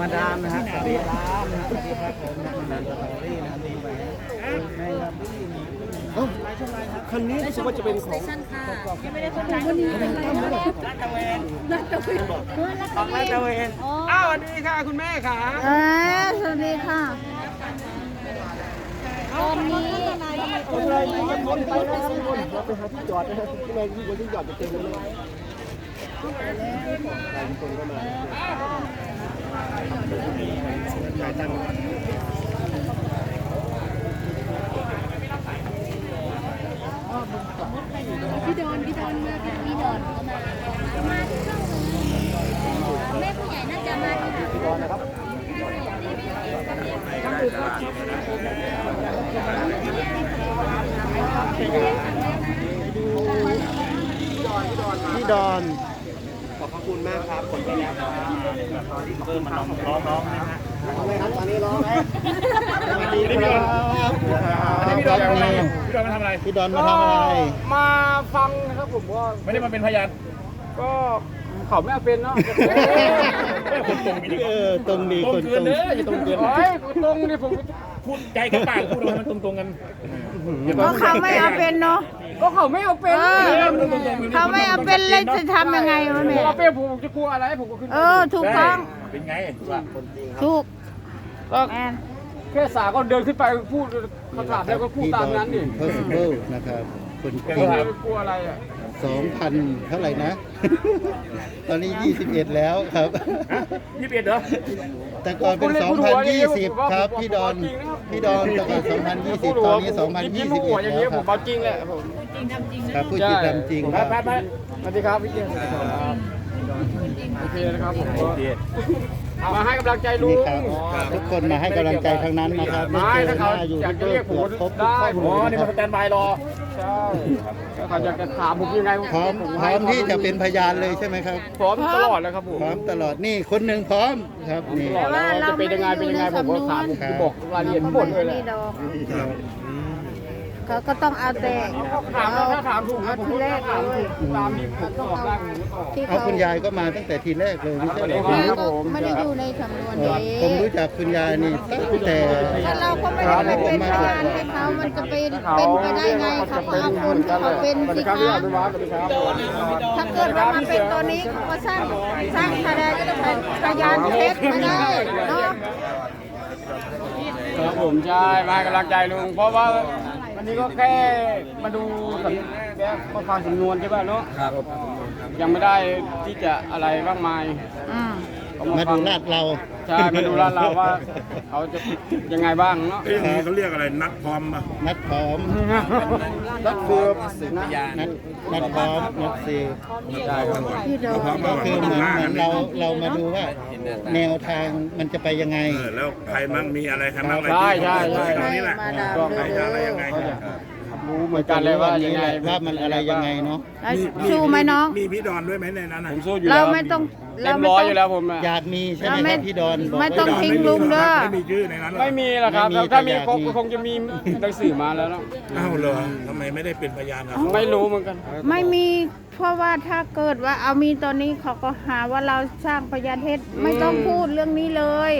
มาดามนะฮะสวัสดีครับนะสวัสดีครับผมนะมาดามสตอรี่นะครับนี่ไปในครับเอ้าคันนี้รู้สึกว่าจะเป็นของออกมาตะเวนอ้าวสวัสดีค่ะคุณแม่ค่ะเออสวัสดีค่ะตอนนี้คนไรมันวนไปแล้วครับวนเราไปหาที่จอดนะครับที่ไหนที่คนที่จอดจะเต็มเลย คนก็มาจ่ายตังพี่ดอนพี่ดอนมาค่ะพี่ดอนมามาที่ช่องแม่ผู้ใหญ่น่าจะมาที่ที่ร้อนนะครับพี่ดอนขอบพระ คุณมากครับผลไปแล้วครับเพิ่มมาน้องร้องๆนะฮะร้องไหมครับตอนนี้ร้องไหมสวัสดีครับพี่ดอนมาทำอะไรพี่ดอนมาทำอะไรพี่ดอนมาทำอะไร มาฟังนะครับผมว่าไม่ได้มาเป็นพยานก็เขาไม่เอาเป็นเนาะคนตรงไปดิเออตรงดีตรงคนเกิตรนงเด้ออย่าตรงเกินโอ้ยตรงนี่ผม พูดใจกับปากพูดออกมามันตรงตรงๆกันก็เขาไม่เอาเป็นเนาะก็เขาไม่เอาเป็นเออเขาไม่เอาเป็นเลยจะทำยังไงวะผแม่มเอาเป็นผมจะกลัวอะไรผมก็ขึ้นเออถูกต้องเป็นไงว่าถูกก็แอนแค่สาก็เดินขึ้นไปพูดคำถามแล้วก็พูดตามนั้นนี่ possible นะครับคนก็จริงไม่กลัวอะไรอะ สองพันเท่าไหร่นะ ตอนนี้ยี่สิบเอ็ดแล้วครับ ยี่สิบเอ็ดเหรอ แต่ก่อนเป็น2020ครับ พี่ดอน พี่ดอนแต่ก่อน2020ตอนนี้ยิ้มหัวอย่าง2021นี้แล้วผครัมบเอาจริงแหละผมครับพูดจริงทำจริงคไปรับไปไปสวัสดีครับพี่เจมส์โอเคนะครับผมก็ มาให้กำลังใจลุนี่งครับทุกคนมาให้กำลังใจทั้งนั้นนะครับไม่ไม่เจอถ้าหเขาน้าอยู่อยากที่จะเบอเรียกร์ผมเกือบครบทุกได้ข้อผมูมลนี่นะคมารับสแตนบายรอ ใช่ถ้าเขาอยากจะถามผมยังไงพร้อมพร้อมที่จะเป็นพยานเลยใช่ไหมครับ พร้อมตลอดเลยครับผมพร้อมตลอดนี่คนหนึ่งพร้อมครับนี่ ตลอดแล้วจะเป็นยังไงเป็นยังไงผมก็ถามผมจะบอกรายละเอียดทั้งหมดเลยแหละนี่ดอก เขาก็ต้องเอาแต่ถามแล้วถ้าถามถูกนะผมก็ถามถูกตามที่ผมตอบได้ผมก็ตอบที่เอาเขาคุณยายก็มาตั้งแต่ทีแรกเลยไม่ใช่เหรอคแม่รับก็ผมไม่ได้อยู่ในสำนวนเออนี้ผมรู้จักคุณยายนี่ตั้งแต่ ถ้าเราก็ไม่ได้ไปเป็นพยานให้เขามันจะไปเป็นไปได้ไงเขาก็เอาคนที่เขาเป็นสวัสสิดีครับพี่คะอนุวัฒน์สวัสดีครับถ้าเกิดว่ามาเป็นตัวนี้เขาก็สร้างสร้างพยานพยานเท็จไม่ได้เนาะ ครับผมใช่มาให้กำลังใจลุงเพราะว่าวั นนี้ก็แค่มาดูสำแบบมาฟังสำนวนใช่ป่ะเนาะยังไม่ได้ที่จะอะไรมากมาย อืมก็ มาฟัดูงลาดเราใช่มาดูลาดเราว่าเขาจะยังไงบ้างเนาะเอ้ยนี่เขาเรียกอะไรนัดพร้อมป่ะนัดพร้อมนัดคือนะนัดนัดพร้อมนัดซีใช่ครับพี่โดพร้อมก็มาคือเหมือนเหมือนเราเรามาดูว่า แนวทางมันจะไปยังไง เออแล้วใครมั่งมีอะไรใครมั่งอะไรใช่ใช่ใช่ตรงนี้แหละมาดามก็ใครจะอะไรยังไง รู้เหมือนกันเลยว่ายังไงว่ามันอะไรยังไงเนาะแล้วสู้ไหมน้อง มีพี่ดอนด้วยไหมในนั้นผน่ะมสู้อยู่เราแล้วไม่ต้องเต็เรามไม่ร้อยต้องอยู่แล้วผมอะอยากมีใช่ไหมเราคไม่รับพี่ดอนบอกไม่ต้องว่าทิ้งลุงเด้อ ไม่มีชื่อในนั้นหรอไม่มีหรอกครับ ไม่มีถ้ามีแต่อยากคงมี คงจะมีหนังสือมาแล้วเนาะอ้าวเหรอทำไมไม่ได้เป็นพยานครับไม่รู้เหมือนกันไม่มีเพราะว่าถ้าเกิดว่าเอามีตอนนี้เขาก็หาว่าเราสร้างพยานเท็จไม่ต้องพูดเรื่องนี้เลย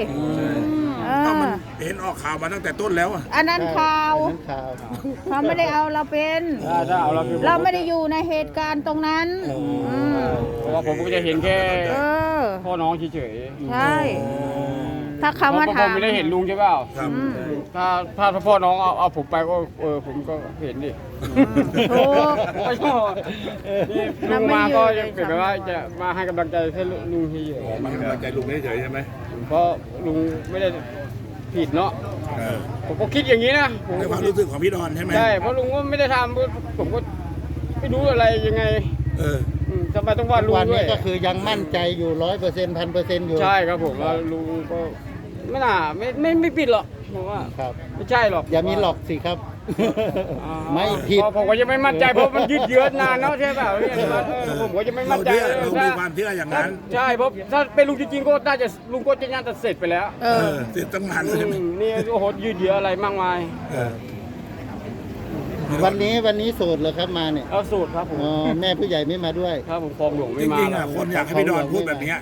เอก็อมัน เห็นออกข่าวมาตั้งแต่ต้นแล้วอะอันนั้นข่าวนั้นข่าวเขาไม่ได้เอาเราเป็น ถ้าถ้าเอาเราคือเราไม่ได้อยู่ในเหตุการณ์ตรงนั้นมเพราะว่าผมก็จะเห็นแค่เออ พ่อน้องเฉยใช่ ถ้าๆเขามาเพระถามผมไม่ได้เห็นลุงใช่เปล่า ครับ อืมถ้าถ้าพ่อน้องเอาเอาผมไปก็เออผมก็เห็นดิถูก ไม่ชอบนี่ลุงมาก็ยังเป็นแบบว่าจะมาให้กำลังใจแค่ลุงเฉยมันกำลังใจลุงเฉยๆใช่ไหมๆเพราะลุงไม่ได้ ผิดเนาะเออผมก็คิดอย่างนี้นะผมในก็ความคิดรู้สึกของพี่ดอนใช่ไหมใช่เพราะลุงก็ไม่ได้ทำผมก็ไม่รู้อะไรยังไงเออ อืมทำไมต้องว่าลุงวันด้วนี้ยก็คือยังมั่นใจอยู่ร้อยเปอร์เซ็นต์พันเปอร์เซ็นต์อยู่ใช่ครับผมว่าลุงก็ไม่น่าไม่ไม่ไม่ผิดหรอกผมว่าครับ ไม่ใช่หรอกอย่ามีหลอกสิครับอ่า ไม่ผิดเพราะผมก็ยังไม่มั่นใจเพราะมันยืดเยื้อนานเนาะใช่เปล่าเนี่ยเออผมก็ยังไม่เรามั่นใจเชื่อเลยเรามีความเชื่ออย่างนั้น ใช่เพราะถ้าเป็นลุงจริงๆก็น่าจะลุงก็จะน่าจะเสร็จไปแล้วเอเอออเสร็จตั้งนานอืเลยใช่ไหมมนี่โอ้โหยืดเยื้ออะไรมากมายเออวันนี้วันนี้โสดเหรอครับมาเนี่ยเอาสูตรครับผมอ๋อแม่ผู้ใหญ่ไม่มาด้วย ครับผมคลองหลวงจไม่มาริงๆอะคนอยากให้พี่ดอนพูดแบบเนี้ย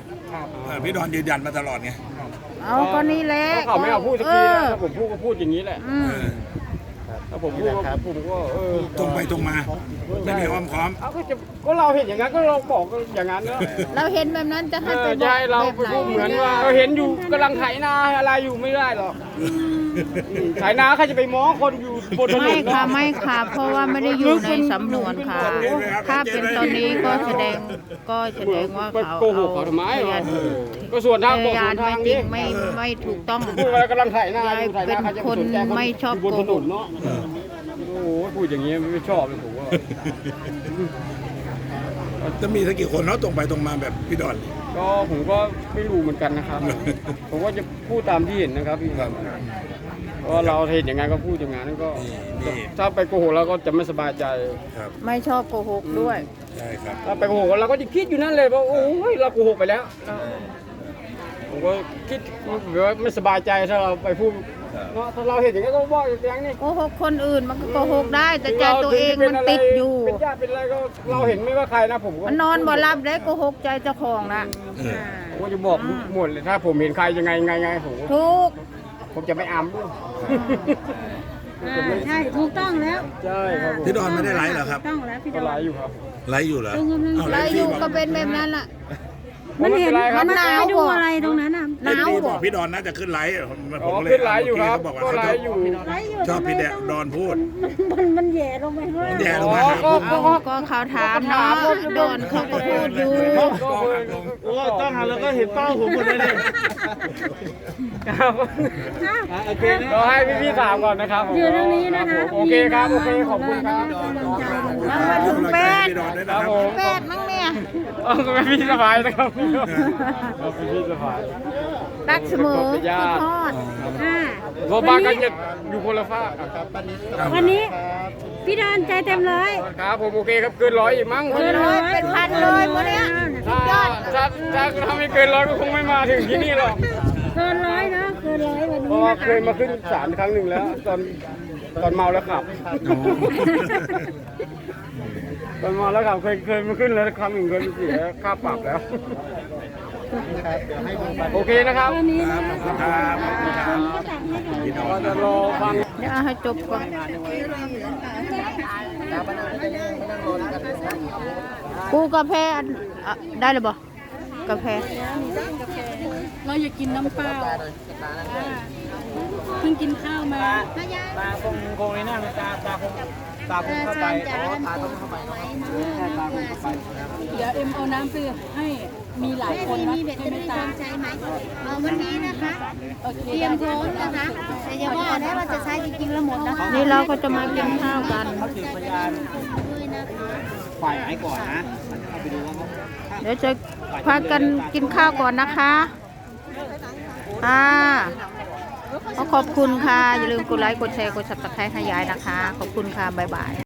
เออพี่ดอนยืนยันมาตลอดไงเอาก็นี่แหละเขาไม่เอาพูดสักเอทีอนะถ้าผมพูดก็พูดอย่างนี้แหละ อืม เออ ถ้าผมพูดก็ผมก็เออตรงไปตรงมา ไม่มีอ้อมค้อม เอาก็จะก็เราเห็นอย่างนั้นก็เราบอกก็อย่างนั้นเนอะเราเห็นแบบนั้นจะเอให้ไปอบอกจะให้เราแบบไปไหนพูดเหมือนว่าเราเห็นอยู่กำลังไถนาอะไรอยู่ไม่ได้หรอกไถนาใครจะไปมองคนอยู่บนถนไม่นเนค่ะอะไม่ค่ะ เพราะว่าไม่ได้อยู่ในสำนวนค่ะ ถ้าเป็นตอนนี้ก็แสดงก็แสดงว่าไปเขาโกหกเขาทำไมพยานก็ส่วนทางพบอกยาส่วนนไม่ทางจรินี้งไม่ไม่ถูกต้อง พูดว่ากำลังไถนาอยู่ไถเป็นานใครจะไปสนใจคนไม่ชอบยู่บนถนนเนาะโอ้โห พูดอย่างนี้ไม่ชอบเลยผมว่าจะมีสักกี่คนเนาะตรงไปตรงมาแบบพี่ดอนก็ผมก็ไม่รู้เหมือนกันนะครับ ผมก็จะพูดตามที่เห็นนะครับพี่ครับเพราะว่าเราเห็นอย่างนั้นก็พูดอย่างนั้นก็นี่ถ้าไปโกหกเราก็จะไม่สบายใจครับไม่ชอบโกหกด้วยใช่ครับถ้าไปโกหกเราก็จะคิดอยู่นั่นเลยว่าโอ้ยเราโกหกไปแล้วผม ก็คิดแบบว่าไม่สบายใจถ้าเราไปพูดเนาะถ้าเราเห็นอย่างนี้นก็บอกอย่างนี้โกหกคนอื่นมันก็โกหกได้ แต่ใจตัวเองมันติดอยู่ เป็นญาติเป็นอะไรก็เราเห็นไม่ว่าใครนะผมก็มันนอนบ่หลับได้โกหกใจเจ้าของนะเออผมก็จะบอกหมดเลยถ้าผมเห็นใครยังไงไงไงผมก็ทุกผมจะไม่อามด้วยใช่ถูกต้องแล้วใช่ครับผมพี่ดอนไม่ได้ไลฟ์เหรอครับ ต้องแล้วพี่ดก็อไลนฟ์อยู่ครับไลฟ์อยู่เหรอลงกำลังเอาเราไลฟ์อที่ยู่บอกก็เป็นแบบนั้นล่ะ มันเห็นไเป็นไรครับมันหนาวไปดูอะไรตรงนั้นอะหนาวที่บบ่อกพี่ดอนน่าจะขึ้นไลฟ์ผมอ๋อก็เลยขึ้นไลฟ์อยู่ครับเมื่กี้ก็เขาบอกว่าไลเขาฟ์อยู่ไลฟ์อยู่ชอบพี่แดทำไมดอนพูด มันมันแย่ลงไปข้างล่างแย่ลอ๋งอมาหาก็ผมก็ก็ก็เขาถามเนาะโดนเขาก็พูดอยู่ก็เคยโอ้ต้องหันแล้วก็เห็นเป้าผมหมดเลยเนี่ยครับโอเคนะก็ให้พี่พี่ๆถามก่อนนะครับผมอยู่ตรงนี้นะคะโอเคครับโอเคขอบคุณครับมันมาถึงแปดพี่ดอนด้วยคนะรับครับผมแปดมั้งเนี่ยเออก็เป็นพี่สบายนะครับก็เป็นพี่สบาย รักเสมอเป็นคิญาดติทอดอ่า รถบ้านกันจะอยู่คนละฝ้ากครับวันนี้พี่ดอนใจเต็มร้อยครับผมโอเคครับเกินร้อยอีกมั้งเกินร้อยเป็นพันเลยวันเนี้ยสุดถ้ายอดถ้าถ้าถ้าไม่เกินร้อยก็คงไม่มาถึงที่นี่หรอกเกินร้อยเนาะเกินร้อยวันเพนี้ราะว่านะเคคะยมาขึ้นศาลครั้งหนึ่งแล้ว ตอนตอนเมาแล้วขับตอนเมาแล้วขับเคยเคยมาขึ้นแล้วครั้งหนึ่งเคยเสียค่าปรับแล้วโอเค นะครับวันนี้คนะรับขอบคุณครับขอบคุณครับพี่ดอก็นจะรอฟังเดี๋ยวเอาให้จบก่อนกูกาแฟอันอะได้เลยบ่กาแฟ เราอยากกินน้ำเปล่าเพิ่งกินข้าวมาตาคงคงในหน้าตาตาคงตาคงเข้าไปอ๋อตาต้องเข้าไปเนาะใช่ตาคงเข้าไปเดี๋ยวเอ็มเอาน้ำไปให้ มีหลายคนนะมีแบตเตอรี่พร้อมใช้ไหมเอาวันนี้นะคะโอเคเตรียมพร้อมนะคะแต่อย่าว่าได้ว่าจะใช้จริงๆแล้วหมดนะคะนี่เราก็จะมากินข้าวกันถึงพยานด้วยนะคะฝ่ายไหนก่อนนะเข้าไปดูว่าเขาเดี๋ยวจะพากันกินข้าวก่อนนะคะค่ะขอขอบคุณค่ะ อย่าลืมกดไลค์ กดแชร์ กด subscribe ให้ยายนะคะ ขอบคุณค่ะ บ๊ายบาย